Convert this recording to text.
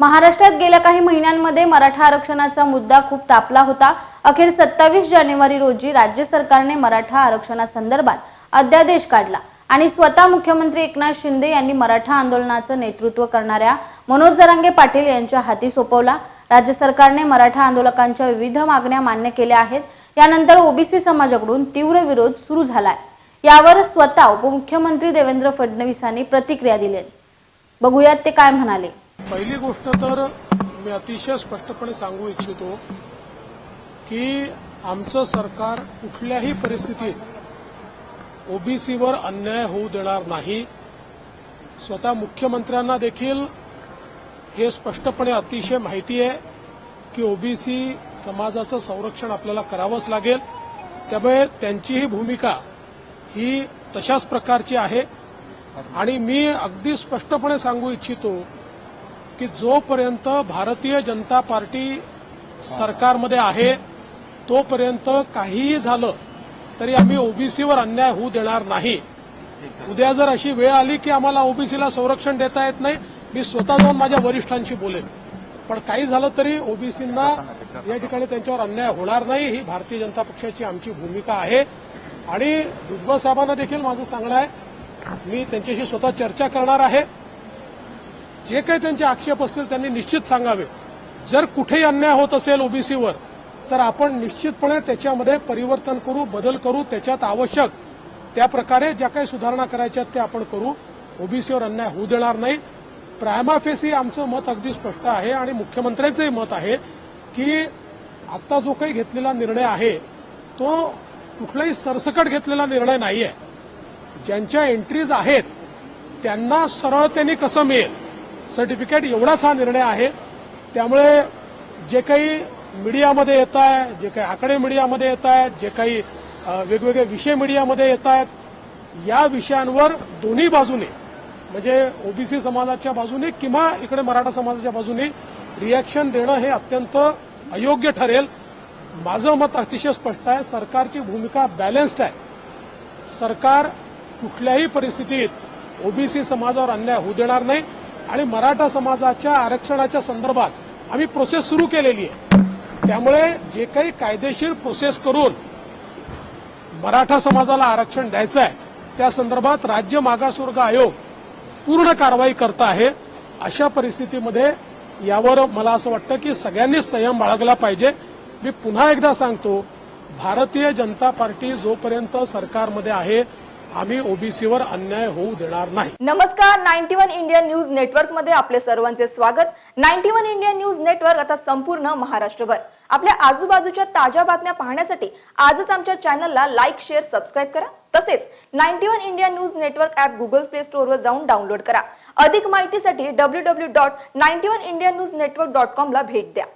महाराष्ट्रात गेल्या काही महिन्यांमध्ये मराठा आरक्षणाचा मुद्दा खूप तापला होता. अखेर सत्तावीस जानेवारी रोजी राज्य सरकारने मराठा आरक्षणासंदर्भात अध्यादेश काढला आणि स्वतः मुख्यमंत्री एकनाथ शिंदे यांनी मराठा आंदोलनाचं नेतृत्व करणाऱ्या मनोज जरांगे पाटील यांच्या हाती सोपवला. राज्य सरकारने मराठा आंदोलकांच्या विविध मागण्या मान्य केल्या आहेत. यानंतर ओबीसी समाजाकडून तीव्र विरोध सुरू झालाय. यावर स्वतः उपमुख्यमंत्री देवेंद्र फडणवीसांनी प्रतिक्रिया दिली बघूयात ते काय म्हणाले. पहिली गोष्ट तर मी अतिशय स्पष्टपणे सांगू इच्छितो की आमचं सरकार कुठल्याही परिस्थितीत ओबीसीवर अन्याय होऊ देणार नाही. स्वतः मुख्यमंत्र्यांना देखील हे स्पष्टपणे अतिशय माहिती आहे की ओबीसी समाजाचं संरक्षण आपल्याला करावंच लागेल. त्यामुळे त्यांचीही भूमिका ही तशाच प्रकारची आहे. आणि मी अगदी स्पष्टपणे सांगू इच्छितो की जोपर्यंत भारतीय जनता पार्टी सरकारमध्ये आहे तोपर्यंत काहीही झालं तरी आम्ही ओबीसीवर अन्याय होऊ देणार नाही. उद्या जर अशी वेळ आली की आम्हाला ओबीसीला संरक्षण देता येत नाही मी स्वतः जाऊन माझ्या वरिष्ठांशी बोलेन. पण काही झालं तरी ओबीसींना या ठिकाणी त्यांच्यावर अन्याय होणार नाही ही भारतीय जनता पक्षाची आमची भूमिका आहे. आणि भुजबळ साहेबांना देखील माझं सांगणं आहे मी त्यांच्याशी स्वतः चर्चा करणार आहे. जे काही त्यांचे आक्षेप असतील त्यांनी निश्चित सांगावे. जर कुठेही अन्याय होत असेल ओबीसीवर तर आपण निश्चितपणे त्याच्यामध्ये परिवर्तन करू बदल करू त्याच्यात आवश्यक त्या प्रकारे ज्या काही सुधारणा करायच्या आहेत त्या आपण करू. ओबीसीवर अन्याय होऊ देणार नाही. प्रायमाफेसी आमचं मत अगदी स्पष्ट आहे आणि मुख्यमंत्र्यांचंही मत आहे की आता जो काही घेतलेला निर्णय आहे तो कुठलाही सरसकट घेतलेला निर्णय नाही आहे ज्यांच्या एंट्रीज आहेत त्यांना सरळतेने कसं मिळेल? सर्टिफिकेट एवढाच हा निर्णय आहे. त्यामुळे जे काही मीडियामध्ये येत आहे जे काही आकडे मीडियामध्ये येत आहेत जे काही वेगवेगळे विषय मीडियामध्ये येत आहेत या विषयांवर दोन्ही बाजूने म्हणजे ओबीसी समाजाच्या बाजूने किंवा इकडे मराठा समाजाच्या बाजूने रिॲक्शन देणं हे अत्यंत अयोग्य ठरेल. माझं मत अतिशय स्पष्ट आहे सरकारची भूमिका बॅलन्स्ड आहे. सरकार कुठल्याही परिस्थितीत ओबीसी समाजावर अन्याय होऊ देणार नाही. आणि मराठा समाजाच्या आरक्षणाच्या संदर्भात आम्ही प्रोसेस सुरू केलेली आहे. त्यामुळे जे काही कायदेशीर प्रोसेस करून मराठा समाजाला आरक्षण द्यायचं आहे त्या संदर्भात राज्य मागासवर्ग आयोग पूर्ण कारवाई करत आहे. अशा परिस्थितीमध्ये यावर मला असं वाटतं की सगळ्यांनीच संयम बाळगला पाहिजे. मी पुन्हा एकदा सांगतो भारतीय जनता पार्टी जोपर्यंत सरकारमध्ये आहे आम्ही ओबीसीवर अन्याय होऊ देणार नाही. नमस्कार नाईन्टी वन इंडियन न्यूज नेटवर्कमध्ये आपले सर्वांचे स्वागत. Ninety one Indian news network आता संपूर्ण महाराष्ट्रभर. आपल्या आजूबाजूच्या ताज्या बातम्या पाहण्यासाठी आजच आमच्या चॅनलला लाईक शेअर सबस्क्राईब करा. तसेच ninety one India news network app Google play स्टोअरवर जाऊन डाउनलोड करा. अधिक माहितीसाठी W W dot ninety one India news network dot com ला भेट द्या.